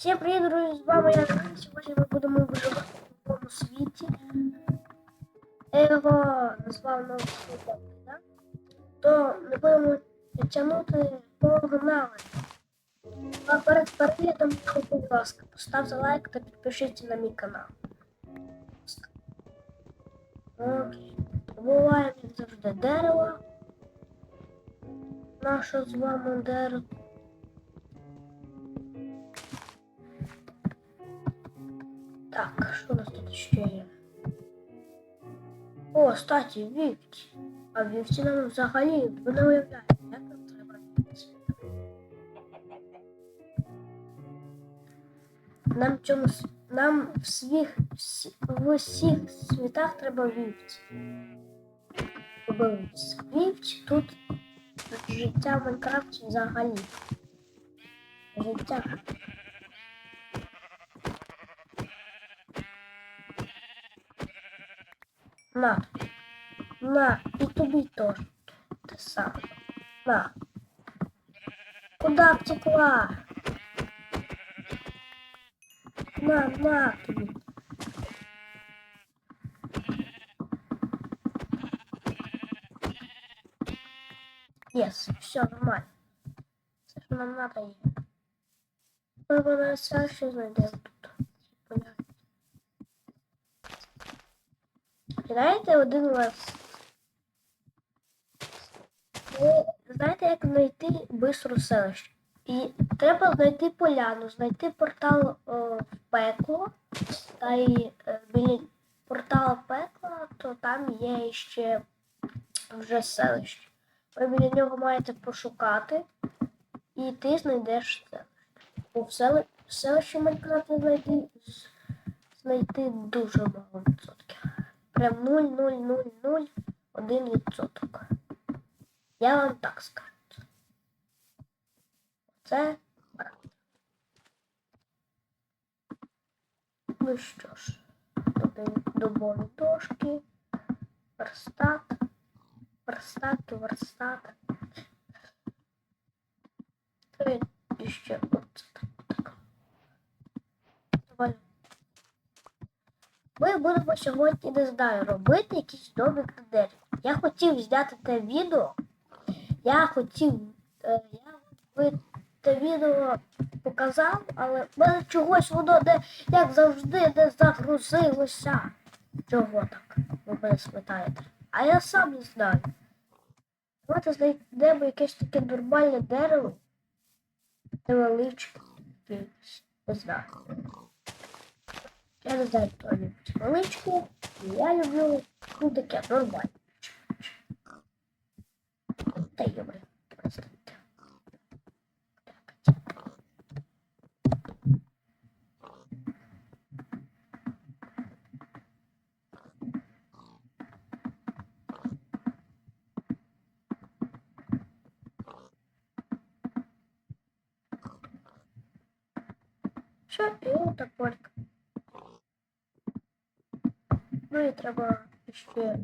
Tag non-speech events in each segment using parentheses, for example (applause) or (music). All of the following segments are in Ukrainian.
Всім привіт, друзі, з вами я Женя. Сьогодні ми будемо в новому світі. Я його назвав новий да? То не будемо тягнути погнали. А перед переглядом, будь ласка, поставте лайк та підпишіться на мій канал. Окей. Добуваємо, як завжди, дерево. Наше з вами дерево. Так, що у нас тут ще є? О, статі, вівці. А вівці нам взагалі ви не уявляєте, як нам треба вівці. Нам в нам в всіх, всі- в усіх світах треба вівці. Вівці тут життя в Майнкрафті взагалі. Життя. На. На. І тобі теж. Те саме. На. Куда втекла? На, на тобі. Єс, все нормально. Це що нам надо є. Ми вона все ще Знаєте один вас? Ви знаєте, як знайти бистру селище? І треба знайти поляну, знайти портал о, в пекло, та й е, біля портала пекла, то там є ще вже селище. Ви біля нього маєте пошукати, і ти знайдеш селище. Бо в селищі Майнкрафта знайти, знайти дуже мало відсотків. Прям 0,0001 відсоток. Я вам так скажу. Це правда. Ну що ж, дубові дошки, верстат, верстат, верстат. Ще от так. Ми будемо сьогодні, не знаю, робити якісь нові критерії. Я хотів зняти те відео. Я хотів. Е, я би те відео показав, але в мене чогось воно не, як завжди, не загрузилося. Чого так? Ви мене спитаєте. А я сам не знаю. Давайте знайдемо якесь таке нормальне дерево. Невеличке. Не знаю. Я знаю, хто любить величку. Я люблю ну, таке нормальне. Та йобре. Просто. Що і отак полька. Ну і треба ще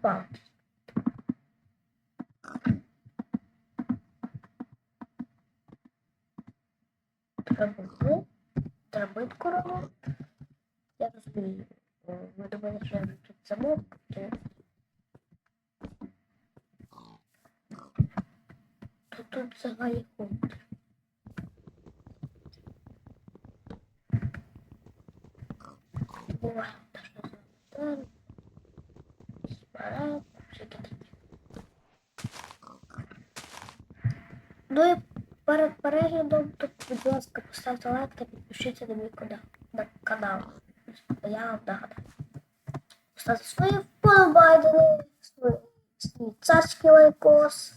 палки. Треба треба корову. Я розумію. Ви думаєте, що я тут замок, то... Тут взагалі хунт. Буває, теж не знаю. Спарат, всяке таке. Ну і перед переглядом, то, будь ласка, поставте лайк та підпишіться на мій канал. На канал. Я вам нагадаю. Ставте свої вподобайки, свої, царський лайкос.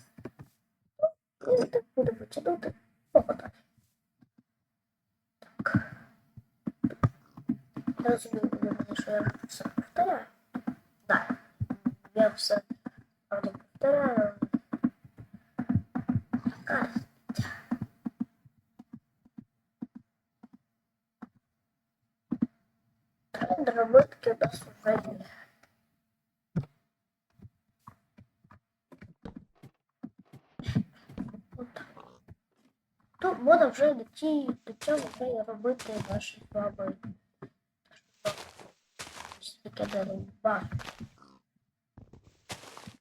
Ну, І так будемо тягнути. Погадати. Так. Я розумію, що я все повторяю. Так. Я все правда повторяю. У нас вже Тут буде вже до ті, до цього вже робити наші. Ось таке дерева.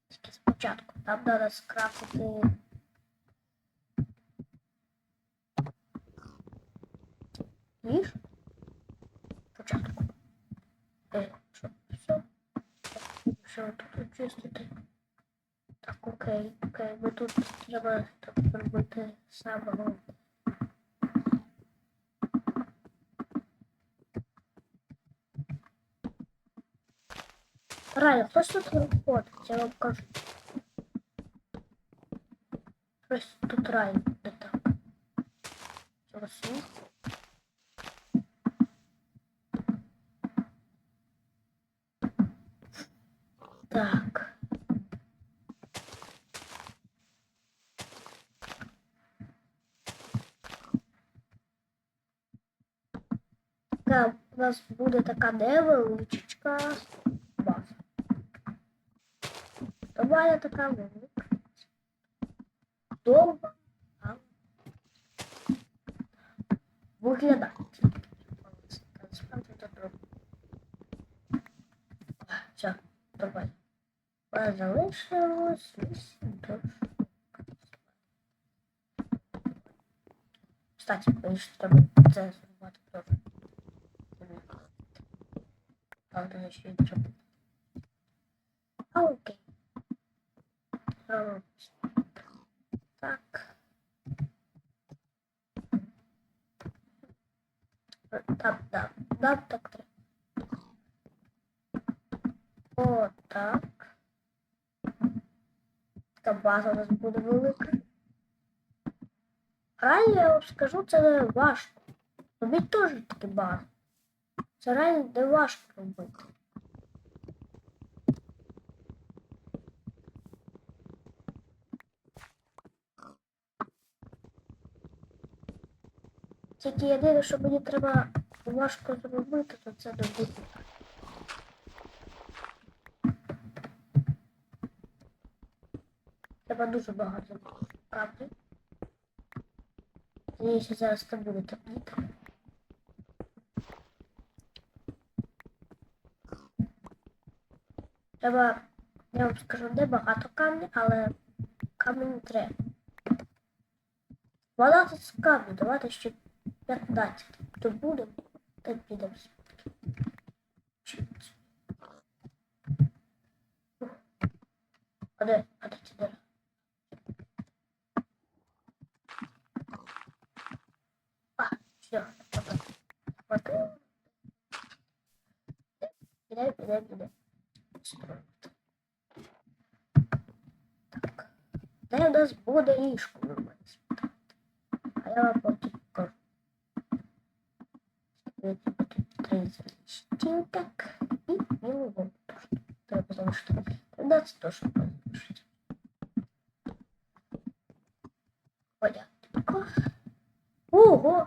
Тільки спочатку. Нам треба скрафтити. Ніж. Що тут очистити? Так, окей, окей, бо тут треба так зробити саме головне. Реально, хтось тут виходить, я вам кажу. Щось тут реально не так. Зараз ні. Так. Така, у нас буде така невеличка база. Давай така велика. Довга, але виглядає. Насправді це добре. Все, давай. Залишилось вісім до Кстати, мені ж треба це зробити А окей. Робимо. Так. Так, так, так, так, так. О, так. Така база у нас буде велика. Реально, я вам скажу, це важко. Робіть теж такі бази. Це реально не важко робити. Тільки єдине, що мені треба важко зробити, то це добути. Треба дуже багато правди. Здається, зараз це буде тепліти. Треба, я вам скажу, не багато камня, але камінь треба. 12 з камню, давайте ще 15. То буде, то підемо. А де, а де ці дерева? А, все, пока. Пока. Строїти. Так. Де у нас буде ліжко, ви мене спитаєте? А я вам потім покажу. Видно, тут три стіл так. І білого теж. Треба залишити. Тогда це теж треба залишити. Понятно. Ого!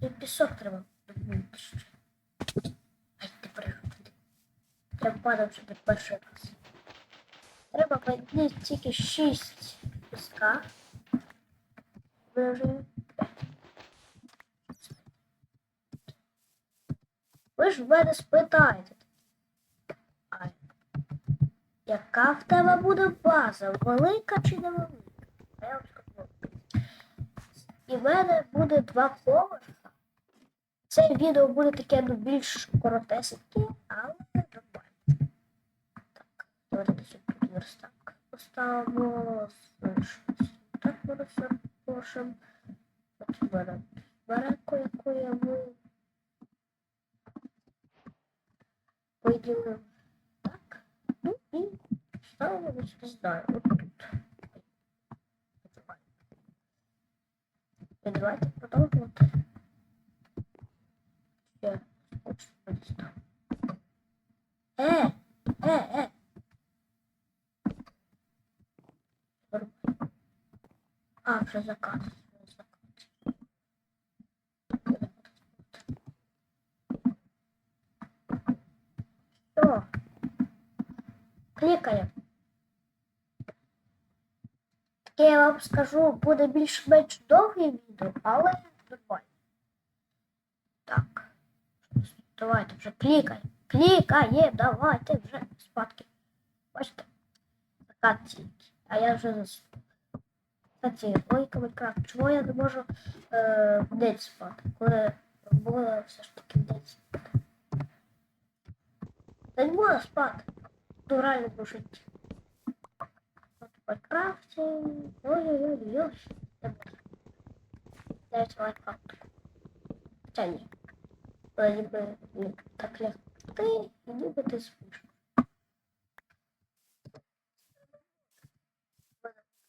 І пісок треба добути ще. Ай, ти пригодити. Я падав вже не перший раз. Мені тільки шість піска. Вже. Ви ж в мене спитаєте. Ай. Яка в тебе буде база? Велика чи не велика? А я вам скажу. І в мене буде два поверха. Це відео буде таке ну, більш коротесеньке, але нормально. Так, давайте десь тут верстак поставимо. Так розпошим. От беремо береку, яку я ви виділив. Так. Ну і ставимо десь, не знаю, от тут. І давайте продовжувати. Ще скучно дістав. Е, е, е. А, вже заказ. Вже заказ. Все. Клікаємо. Я вам скажу, буде більш-менш довге відео, але нормально. Так. Давайте вже клікай. Клікає, давайте вже спадки. Бачите? Закат тільки. А я вже заснув. Кстати, логіка Майнкрафт, чого я не можу е, в день спати, коли було все ж таки в день спати. Та не можу спати. Ну реально в житті. От Майнкрафті. Ой-ой-ой-ой. Не буду. Навіть Майнкрафт. Хоча ні. Ніби так лягти, ніби ти спиш.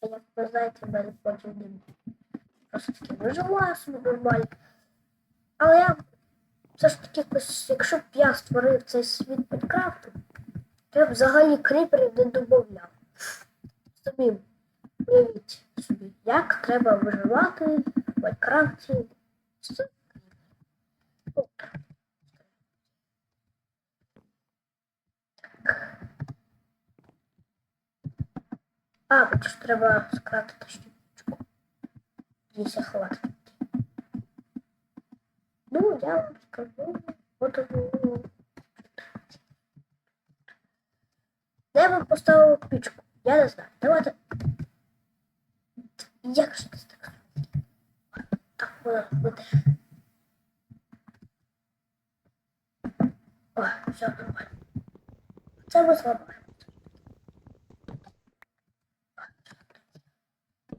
А як ви знаєте, мене потім він. Просто таки вижила собі нормально. Але я все ж таки, якщо б я створив цей світ Майнкрафту, то я б взагалі кріперів не додавав. Собі уявіть собі, як треба виживати в Майнкрафті з А, бо ж треба скратити штучку. Дійся хватить. Ну, я вам скажу. От Де ви поставили пічку? Я не знаю. Давайте. Як же це так? Так, воно буде. О, все нормально. Це ми зламаємо.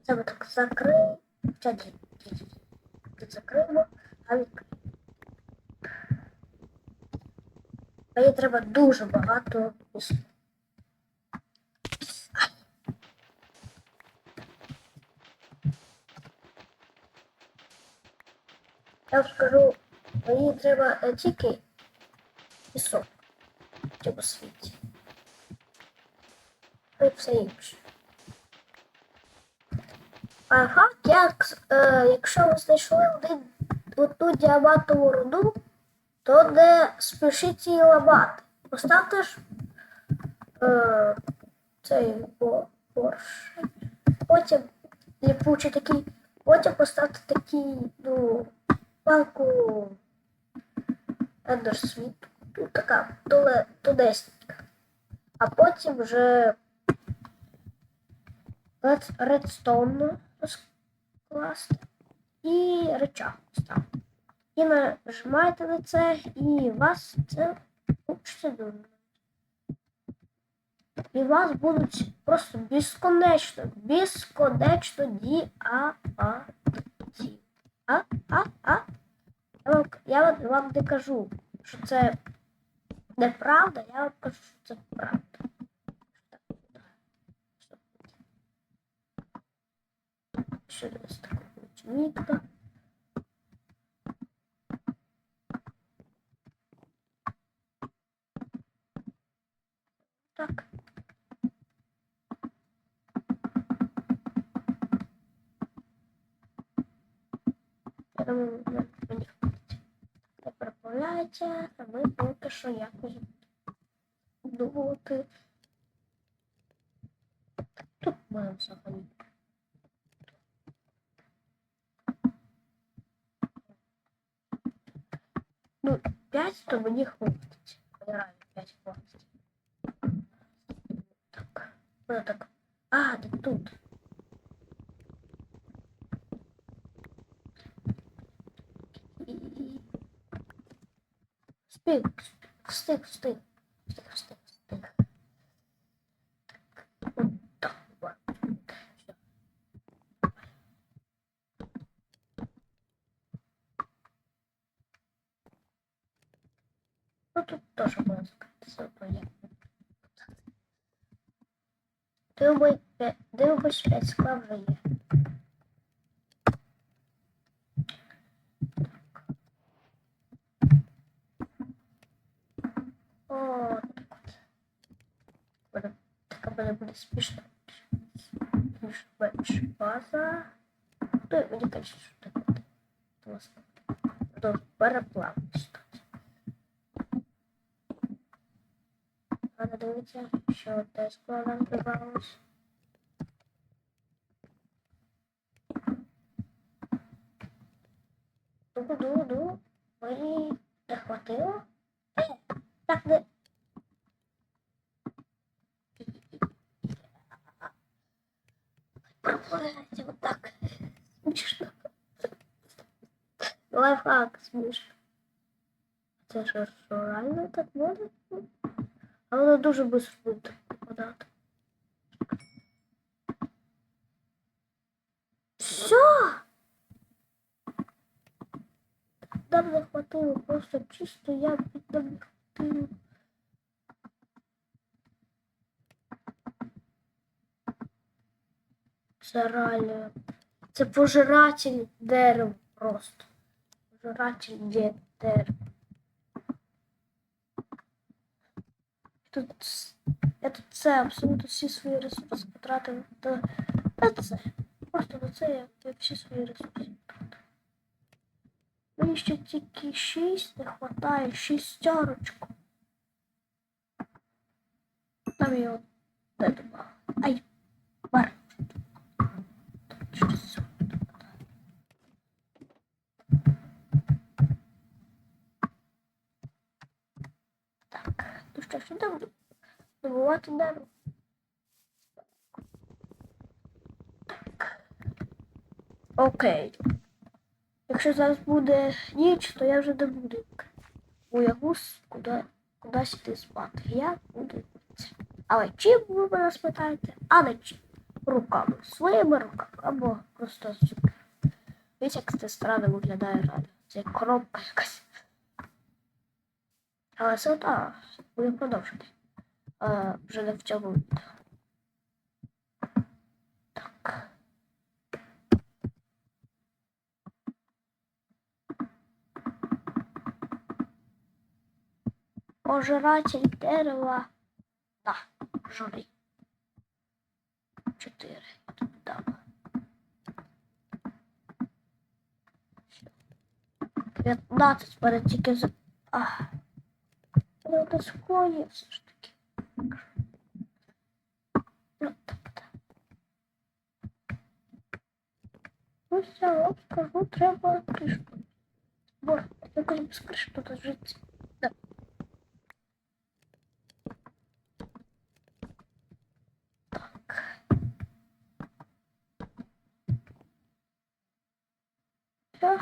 Це ми так. Не закриємо, а відкриємо. Мені треба дуже багато місця. Я вам скажу, мені треба тільки пісок в цьому світі. Ну все інше. А факт, як, е, якщо ви знайшли один, одну діамантову руду, то не спішіть її ламати. Поставте ж е, цей бо- борщ. Потім ліпучий такий, потім поставте такий, ну, палку ендерсвіт. Ну, така тунесенька. А потім вже ред- редстоун розкласти і речах ставити. І нажимаєте на це, і вас це получиться дуже. І вас будуть просто безконечно, безконечно діаманти. А, а, а. Я вам, я вам не кажу, що це неправда, я вам кажу, що це правда. Що десь таке мітка. Так. Я думаю, мені хватить. Не переправляється, а ми поки що якось думати. Тут ми взагалі. Ну, 5, то мені хватить. Реально 5 хватить. Так. Ну так. А, да тут. І- Встиг, встиг, встиг. Встиг, встиг, встиг. Так. От так. от. Всё. Ну тут теж можна сказати, все понятно. Дивимось, п'ять- дивимось 5 скла вже є. О, так от. Буде, така буде, буде смішно. Більш менш база. Ну, і мені кажуть, що так от. Класно. До переплавності. Треба дивитися, що те скло нам додавалось. Ду-ду-ду. Мені не хватило. Е, Так не. Пропливається отак. Смішно. Лайфхак смішно. Це що реально так буде? А воно дуже швидко буде попадати. Все! Нам не хватило, просто чисто я піднамертив. Це реально. Це пожиратель дерев просто. Пожиратель де- дерев. Тут с- я тут це абсолютно всі свої ресурси потратив до на це. Просто на це я, я всі свої ресурси потратив. Мені ще тільки шість не хватає, шістерочку. Там його де добав. Ай, Дерево. Так. Окей. Якщо зараз буде ніч, то я вже не буду боягуз куди, кудись йти спати. Я буду. Але чим ви мене спитаєте? А не чим? Руками. Своїми руками. Або просто з цукром. Дивіться, як це странно виглядає реально. Це як коробка якась. (laughs) Але це так, будемо продовжити. А, вже не в. Так. Пожиратель дерева. Да, жури. Тут дам. П'ятнадцять перед тільки за. А. Правда, схоні все Ну, все, вам скажу, треба кришку. Бо якось без кришки тут жити. Да. Так. Все.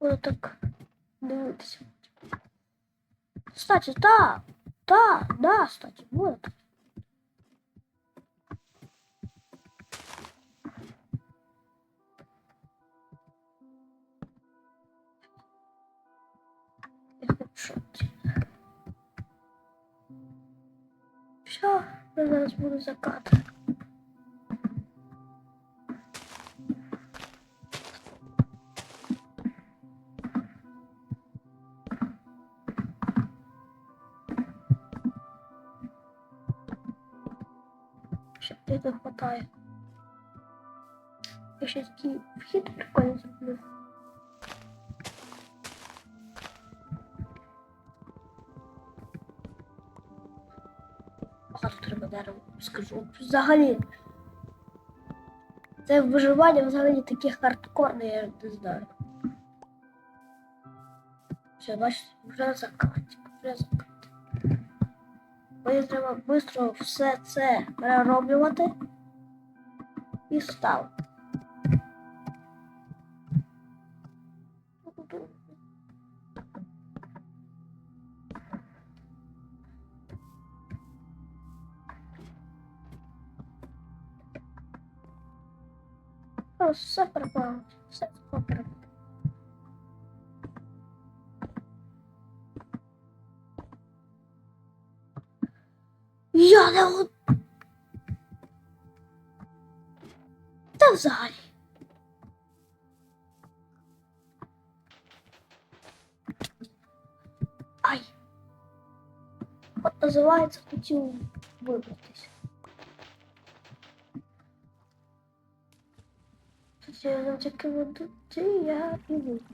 Буду так дивитися. Кстати, да, да, да, кстати, вот. Все, я зараз буду закат. Не хватає. Я ще такий вхід прикольно зроблю. Багато треба дерева, скажу. Взагалі. Це виживання взагалі таке хардкорне, я не знаю. Все, бачите, вже закат. Вже закат. Мені треба швидко все це перероблювати і ставити. О, все переплавити. Все переплавити. Я не от... Та взагалі. Ай. От називається хотів вибратися. Тут я завдяки води я і вибрався.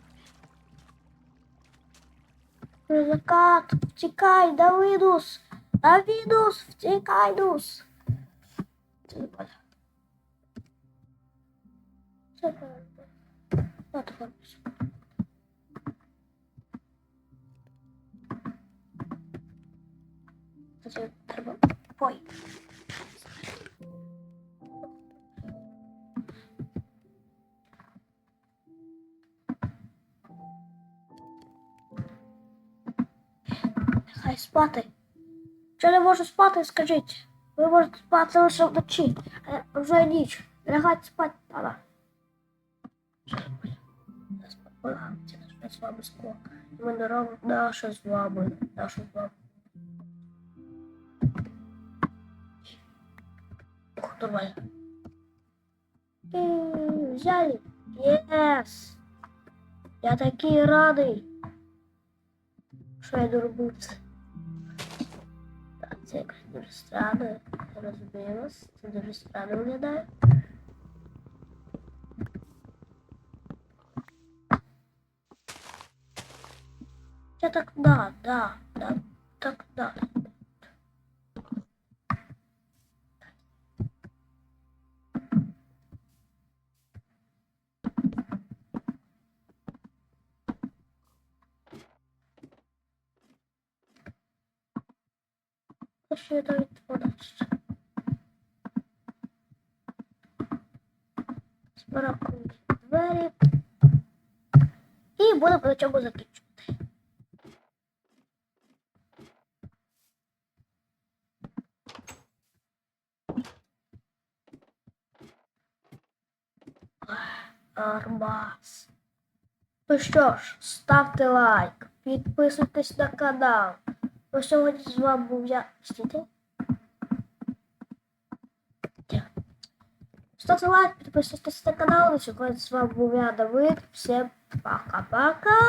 Закат, втікай, Давидус! Давидус, втікай, Дус! Це не поля. Це правильно. Ну, тепер. Це треба. Ой. Нехай спати. Що не можу спати, скажіть. Ви можете спати лише вночі, а вже ніч. Лягайте спати, треба. Це наш з вами скло. Ми не робимо наше з вами. Наше з вами. Ух, нормально. І взяли. Єс! Я такий радий. Що я доробив? Так, це якось дуже странно. Я розуміюсь. Це дуже странно виглядає. Я так, да, да, да, так, да. Що я навіть подальше. Збиракуємо двері. І будемо на цьому закінчувати. Арбас. Ну що ж, ставте лайк, підписуйтесь на канал. Ну, сьогодні з вами був я. Стійте. Ставте лайк, підписуйтесь на канал. На сьогодні з вами був я Давид. Всім пока-пока.